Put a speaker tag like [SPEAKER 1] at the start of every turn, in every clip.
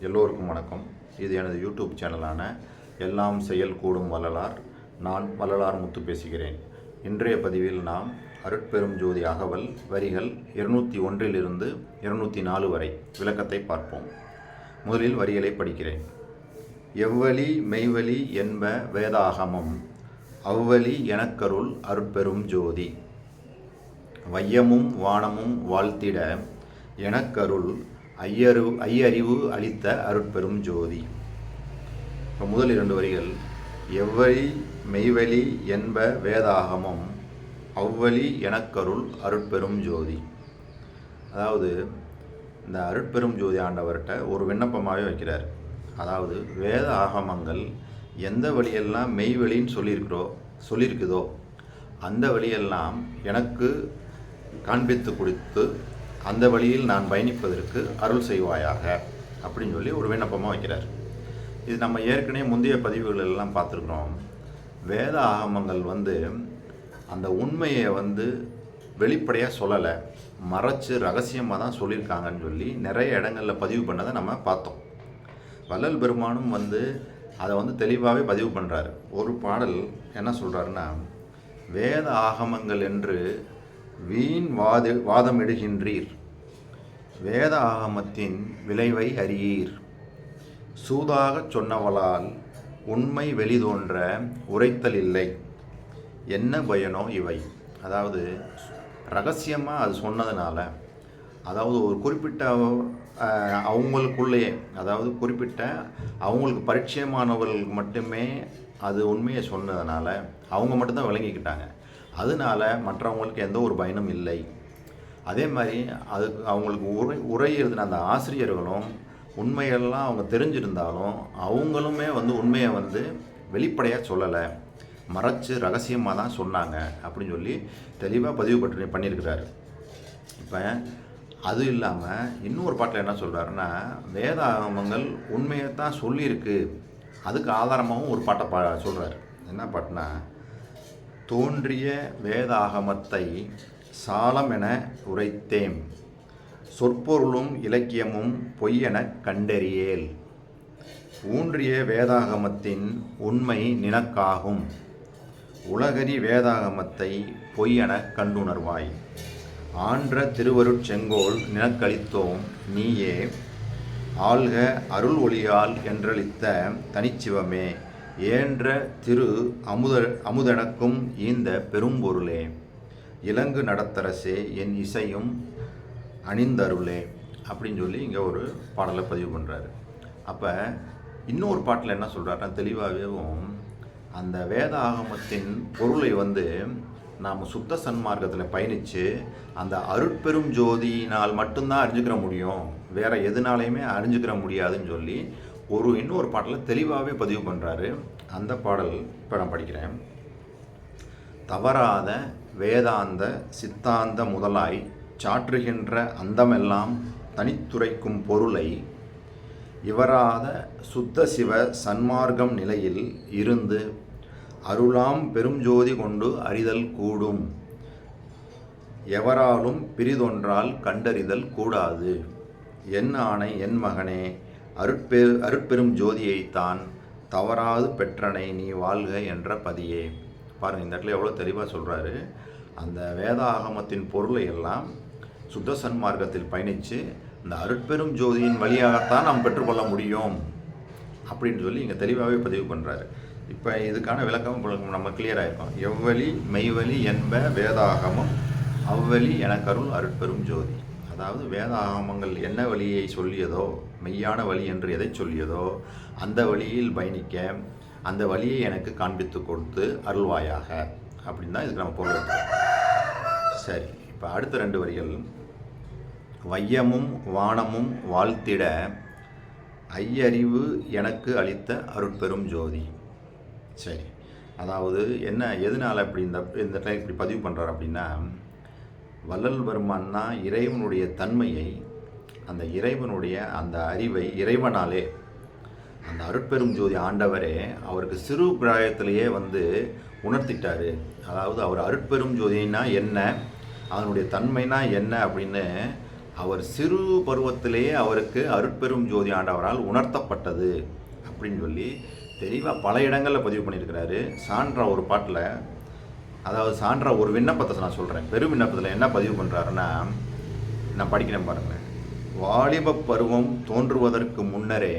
[SPEAKER 1] எல்லோருக்கும் வணக்கம். இது எனது யூடியூப் சேனலான எல்லாம் செயல் கூடும் வள்ளலார். நான் வள்ளலார் முத்து பேசுகிறேன். இன்றைய பதிவில் நாம் அருட்பெரும் ஜோதி அகவல் வரிகள் இருநூற்றி ஒன்றிலிருந்து இருநூற்றி நாலு வரை விளக்கத்தை பார்ப்போம். முதலில் வரிகளை படிக்கிறேன். எவ்வழி மெய்வழி என்ப வேதாகமம். அவ்வழி எனக்கருள் அருட்பெரும் ஜோதி. வையமும் வானமும் வாழ்த்திட எனக்கருள் ஐயறிவு ஐயறிவு அளித்த அருட்பெரும் ஜோதி. இப்போ முதல் இரண்டு வரிகள் எவ்வழி மெய்வழி என்ப வேதாகமம் அவ்வழி எனக்கருள் அருட்பெரும் ஜோதி. அதாவது இந்த அருட்பெரும் ஜோதி ஆண்டவர்கிட்ட ஒரு விண்ணப்பமாகவே வைக்கிறார். அதாவது வேத ஆகமங்கள் எந்த வழியெல்லாம் மெய்வழின்னு சொல்லியிருக்கிறோ சொல்லியிருக்குதோ அந்த வழியெல்லாம் எனக்கு காண்பித்து கொடுத்து அந்த வழியில் நான் பயணிப்பதற்கு அருள் செய்வாயாக அப்படின்னு சொல்லி ஒரு விண்ணப்பமாக வைக்கிறார். இது நம்ம ஏற்கனவே முந்தைய பதிவுகள் எல்லாம் பார்த்துருக்குறோம். வேத ஆகமங்கள் வந்து அந்த உண்மையை வந்து வெளிப்படையாக சொல்லலை. மறைச்சு ரகசியமாக தான் சொல்லியிருக்காங்கன்னு சொல்லி நிறைய இடங்களில் பதிவு பண்ணதை நம்ம பார்த்தோம். வள்ளல் பெருமானும் வந்து அதை வந்து தெளிவாகவே பதிவு பண்ணுறாரு ஒரு பாடல் என்ன சொல்கிறாருன்னா வேத ஆகமங்கள் என்று வீண் வாது வாதமிடுகின்றீர். வேத ஆகமத்தின் விளைவை அறியீர். சூதாகச் சொன்னவளால் உண்மை வெளிதோன்ற உரைத்தல் இல்லை. என்ன பயனோ இவை. அதாவது ரகசியமாக அது சொன்னதுனால அதாவது ஒரு குறிப்பிட்ட அவங்களுக்குள்ளேயே அதாவது குறிப்பிட்ட அவங்களுக்கு பரிச்சயமானவர்களுக்கு மட்டுமே அது உண்மையை சொன்னதுனால அவங்க மட்டும்தான் விளங்கிக்கிட்டாங்க. அதனால மற்றவங்களுக்கு எந்த ஒரு பயனும் இல்லை. அதே மாதிரி அதுக்கு அவங்களுக்கு உரை உரை எழுதின அந்த ஆசிரியர்களும் உண்மையெல்லாம் அவங்க தெரிஞ்சிருந்தாலும் அவங்களுமே வந்து உண்மையை வந்து வெளிப்படையாக சொல்லலை. மறைச்சு ரகசியமாக தான் சொன்னாங்க அப்படின்னு சொல்லி தெளிவாக பதிவு பற்றி பண்ணியிருக்கிறாரு. இப்போ அது இல்லாமல் இன்னொரு பாட்டில் என்ன சொல்கிறாருன்னா வேதாகமங்கள் உண்மையை தான் சொல்லியிருக்கு. அதுக்கு ஆதாரமாகவும் ஒரு பாட்டை பா சொல்கிறார் என்ன பாட்டுனா தோன்றிய வேதாகமத்தை சாலம் என உரைத்தேம் சொற்பொருளும் இலக்கியமும் பொய்யெனக் கண்டறியேல். ஊன்றிய வேதாகமத்தின் உண்மை நினக்காகும். உலகரி வேதாகமத்தை பொய்யெனக் கண்டுணர்வாய். ஆன்ற திருவருட் செங்கோல் நினக்களித்தோம் நீயே. ஆள்க அருள் ஒளியால் என்றளித்த தனிச்சிவமே. ஏன்ற திரு அமுத அமுதனக்கும் ஈந்த பெரும்பொருளே இலங்கு நடத்தரசே என் இசையும் அணிந்தருளே அப்படின்னு சொல்லி இங்கே ஒரு பாடலை பதிவு பண்ணுறாரு அப்போ இன்னொரு பாட்டில் என்ன சொல்கிறாருன்னா தெளிவாகவும் அந்த வேத ஆகமத்தின் பொருளை வந்து நாம் சுத்த சன்மார்க்கத்தில் பயணித்து அந்த அருட்பெரும் ஜோதியினால் மட்டும்தான் அறிஞ்சுக்கிற முடியும். வேறு எதுனாலையுமே அறிஞ்சுக்கிற முடியாதுன்னு சொல்லி ஒரு இன்னொரு பாட்டில் தெளிவாகவே பதிவு பண்ணுறாரு அந்த பாடல் இப்போ நான் படிக்கிறேன். தவறாத வேதாந்த சித்தாந்த முதலாய் சாற்றுகின்ற அந்தமெல்லாம் தனித்துரைக்கும் பொருளை இவராத சுத்த சிவ சன்மார்க்கம் நிலையில் இருந்து அருளாம் பெருஞ்சோதி கொண்டு அறிதல் கூடும். எவராலும் பிரிதொன்றால் கண்டறிதல் கூடாது. என் ஆணை என் மகனே அருட்பெ அருட்பெரும் ஜோதியைத்தான் தவறாது பெற்றனை நீ வாழ்க என்ற பதியே. பாருங்கள் இந்த இடத்துல எவ்வளோ தெளிவாக சொல்கிறாரு அந்த வேத ஆகமத்தின் பொருளை எல்லாம் சுத்த சன்மார்க்கத்தில் பயணித்து இந்த அருட்பெரும் ஜோதியின் வழியாகத்தான் நாம் பெற்றுக்கொள்ள முடியும் அப்படின்னு சொல்லி இங்கே தெளிவாகவே பதிவு பண்ணுறாரு இப்போ இதுக்கான விளக்கம் நம்ம கிளியர் ஆகிருக்கோம் எவ்வழி மெய்வழி என்ப வேதாகமம் அவ்வழி எனக்கருள் அருட்பெரும் ஜோதி. அதாவது வேதாகமங்கள் என்ன வழியை சொல்லியதோ மெய்யான வழி என்று எதை சொல்லியதோ அந்த வழியில் பயணிக்க அந்த வழியை எனக்கு காண்பித்து கொடுத்து அருள்வாயாக. அப்படின்னு தான் இதுக்கு நம்ம பொருள் சரி இப்போ அடுத்த ரெண்டு வரிகள். வையமும் வானமும் வாழ்த்திட ஐயறிவு எனக்கு அளித்த அருட்பெரும் ஜோதி. சரி அதாவது என்ன எதனால் அப்படி இந்த இந்த டைம் இப்படி பதிவு பண்ணுறாரு அப்படின்னா வள்ளல் பெருமான்னா இறைவனுடைய தன்மையை அந்த இறைவனுடைய அந்த அறிவை இறைவனாலே அந்த அருட்பெரும் ஜோதி ஆண்டவரே அவருக்கு சிறு பிராயத்திலேயே வந்து உணர்த்திட்டார். அதாவது அவர் அருட்பெரும் ஜோதினா என்ன அதனுடைய தன்மைனா என்ன அப்படின்னு அவர் சிறு பருவத்திலேயே அவருக்கு அருட்பெரும் ஜோதி ஆண்டவரால் உணர்த்தப்பட்டது அப்படின்னு சொல்லி தெளிவாக பல இடங்களில் பதிவு பண்ணியிருக்கிறாரு. சான்றா ஒரு பாட்டில் அதாவது சான்றா ஒரு விண்ணப்பத்தை நான் சொல்கிறேன் பெரும் விண்ணப்பத்தில் என்ன பதிவு பண்ணுறாருன்னா நான் படிக்கிறேன் பாருங்கள் வாலிப பருவம் தோன்றுவதற்கு முன்னரே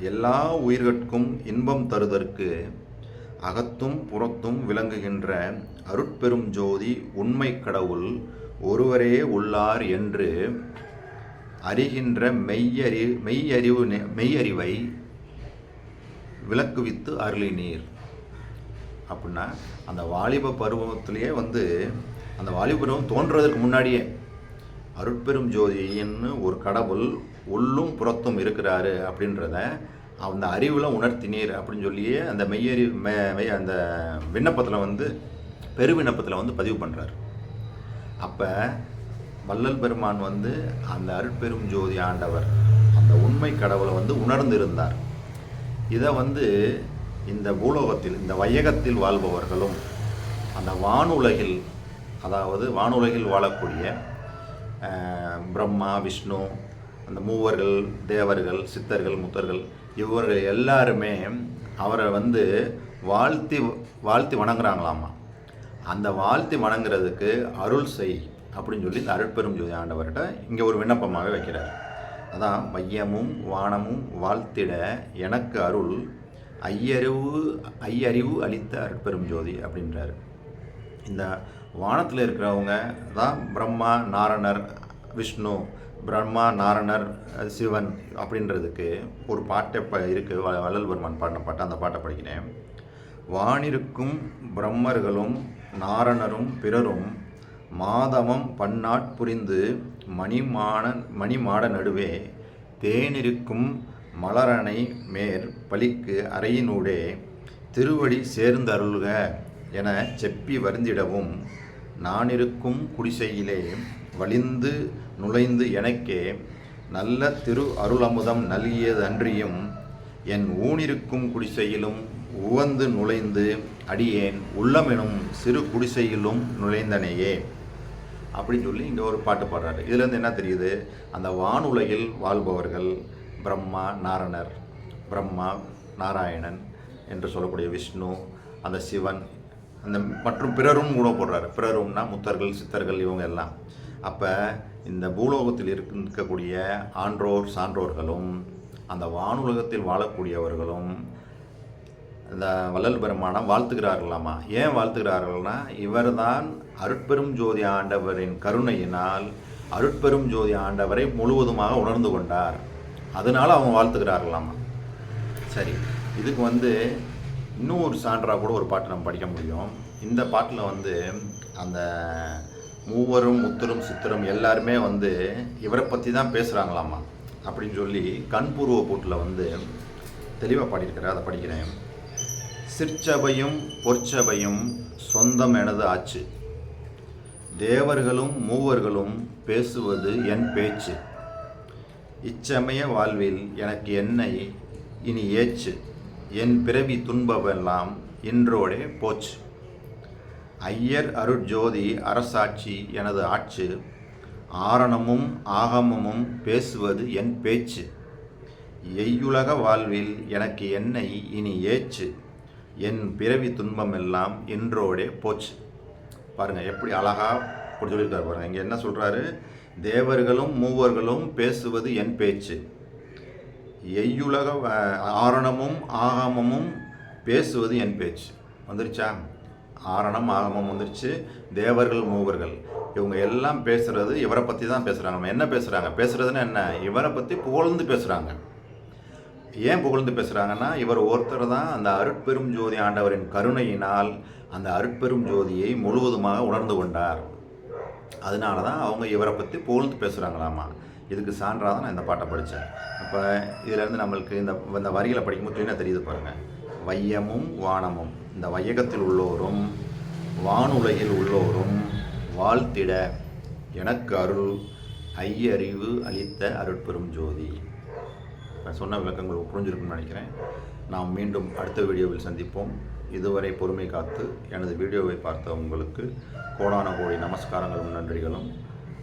[SPEAKER 1] எல்லா உயிர்கட்கும் இன்பம் தருதற்கு அகத்தும் புறத்தும் விளங்குகின்ற அருட்பெரும் ஜோதி உண்மை கடவுள் ஒருவரே உள்ளார் என்று அறிகின்ற மெய்யறி மெய்யறிவு நெ- மெய்யறிவை விளக்குவித்து அருளினீர். அப்படின்னா அந்த வாலிப பருவத்திலேயே வந்து அந்த வாலிப பருவம் தோன்றுவதற்கு முன்னாடியே அருட்பெரும் ஜோதின்னு ஒரு கடவுள் உள்ளும் புறத்தும் இருக்கிறாரு அப்படின்றத அந்த அறிவில் உணர்த்தினீர் அப்படின்னு சொல்லியே அந்த மெய்யறி மெ மெய் அந்த விண்ணப்பத்தில் வந்து பெரு விண்ணப்பத்தில் வந்து பதிவு பண்ணுறார் அப்போ வள்ளல் பெருமான் வந்து அந்த அருட்பெரும் ஜோதி ஆண்டவர் அந்த உண்மை கடவுளை வந்து உணர்ந்திருந்தார். இதை வந்து இந்த பூலோகத்தில் இந்த வையகத்தில் வாழ்பவர்களும் அந்த வானுலகில் அதாவது வானுலகில் வாழக்கூடிய பிரம்மா விஷ்ணு அந்த மூவர்கள் தேவர்கள் சித்தர்கள் முத்தர்கள் இவர்கள் எல்லாருமே அவரை வந்து வாழ்த்தி வாழ்த்தி வணங்குறாங்களாமா? அந்த வாழ்த்தி வணங்குறதுக்கு அருள் செய் அப்படின்னு சொல்லி இந்த அருட்பெரும் ஜோதி ஆண்டவர்கிட்ட இங்கே ஒரு விண்ணப்பமாகவே வைக்கிறார். அதான் மையமும் வானமும் வாழ்த்திட எனக்கு அருள் ஐயறிவு ஐயறிவு அளித்த அற்பெரும் ஜோதி அப்படின்றாரு. இந்த வானத்தில் இருக்கிறவங்க தான் பிரம்மா நாரணர் விஷ்ணு பிரம்மா நாரணர் சிவன் அப்படின்றதுக்கு ஒரு பாட்டை ப இருக்குது வ வள்ளல் பாடின பாட்டை. அந்த பாட்டை படிக்கிறேன். வானிருக்கும் பிரம்மர்களும் நாரணரும் பிறரும் மாதவம் பன்னாட் புரிந்து மணிமான மணிமாட நடுவே தேனிருக்கும் மலரணை மேற் பலிக்கு அறையினூடே திருவடி சேர்ந்தருள்க என செப்பி வருந்திடவும் நானிருக்கும் குடிசையிலே வலிந்து நுழைந்து எனக்கே நல்ல திரு அருளமுதம் நல்கியதன்றியும் என் ஊனிருக்கும் குடிசையிலும் உவந்து நுழைந்து அடியேன் உள்ளமெனும் சிறு குடிசையிலும் நுழைந்தனையே. அப்படின்னு சொல்லி இங்கே ஒரு பாட்டு பாடுறாரு. இதுலேருந்து என்ன தெரியுது? அந்த வானுலகில் வாழ்பவர்கள் பிரம்மா நாரணர். பிரம்மா நாராயணன் என்று சொல்லக்கூடிய விஷ்ணு அந்த சிவன் அந்த மற்றும் பிறரும் கூட போடுறாரு. பிறரும்னா முத்தர்கள் சித்தர்கள் இவங்க எல்லாம். அப்போ இந்த பூலோகத்தில் இருக்கக்கூடிய ஆன்றோர் சான்றோர்களும் அந்த வானுலகத்தில் வாழக்கூடியவர்களும் இந்த வள்ளல் பெருமானம் வாழ்த்துகிறார்களாமா? ஏன் வாழ்த்துகிறார்கள்னா இவர்தான் அருட்பெரும் ஜோதி ஆண்டவரின் கருணையினால் அருட்பெரும் ஜோதி ஆண்டவரை முழுவதுமாக உணர்ந்து கொண்டார். அதனால் அவங்க வாழ்த்துகிறார்களாமா? சரி இதுக்கு வந்து இன்னும் ஒரு சான்றாக கூட ஒரு பாட்டு நம்ம படிக்க முடியும். இந்த பாட்டில் வந்து அந்த மூவரும் முத்தரும் சித்தரும் எல்லாருமே வந்து இவரை பற்றி தான் பேசுகிறாங்களாமா அப்படின்னு சொல்லி கண்பூர்வ பூட்டில் வந்து தெளிவாக பாடியிருக்கிறார். அதை படிக்கிறேன். சிற்சபையும் பொற்சபையும் சொந்தம் எனது ஆச்சு. தேவர்களும் மூவர்களும் பேசுவது என் பேச்சு. இச்சமய வாழ்வில் எனக்கு என்னை இனி ஏச்சு. என் பிறவி துன்பமெல்லாம் இன்றோடே போச்சு. ஐயர் அருட்ஜோதி அரசாட்சி எனது ஆட்சி. ஆரணமும் ஆகமமும் பேசுவது என் பேச்சு. எய்யுலக வாழ்வில் எனக்கு என்னை இனி ஏச்சு. என் பிறவி துன்பமெல்லாம் இன்றோடே போச்சு. பாருங்கள் எப்படி அழகா கொடுத்து சொல்லியிருக்காரு பாருங்கள் இங்கே என்ன சொல்கிறாரு தேவர்களும் மூவர்களும் பேசுவது என் பேச்சு. எய்யுலக ஆரணமும் ஆகமமும் பேசுவது என் பேச்சு. வந்துருச்சா? ஆரணம் ஆகமம் வந்துருச்சு. தேவர்கள் மூவர்கள். இவங்க எல்லாம் பேசுறது இவரை பற்றி தான் பேசுகிறாங்க நம்ம என்ன பேசுகிறாங்க பேசுறதுன்னா என்ன? இவரை பற்றி புகழ்ந்து பேசுகிறாங்க ஏன் புகழ்ந்து பேசுகிறாங்கன்னா இவர் ஒருத்தர் தான் அந்த அருட்பெரும் ஜோதி ஆண்டவரின் கருணையினால் அந்த அருட்பெரும் ஜோதியை முழுவதுமாக உணர்ந்து கொண்டார். அதனால தான் அவங்க இவரை பற்றி புகழ்ந்து பேசுகிறாங்களாமா இதுக்கு சான்றாக தான் நான் இந்த பாட்டை படித்தேன். அப்போ இதிலேருந்து நம்மளுக்கு இந்த இந்த வரிகளை படிக்கும்போது என்ன தெரியுது பாருங்கள் வையமும் வானமும் இந்த வையகத்தில் உள்ளோரும் வானுலகில் உள்ளோரும் வாழ்த்திட எனக்கு அருள் ஐயறிவு அளித்த அருட்பெரும் ஜோதி. நான் சொன்ன விளக்கங்கள் புரிஞ்சிருக்குன்னு நினைக்கிறேன். நாம் மீண்டும் அடுத்த வீடியோவில் சந்திப்போம். இதுவரை பொறுமை காத்து எனது வீடியோவை பார்த்த உங்களுக்கு கோடான கோடி நமஸ்காரங்களும் நன்றிகளும்.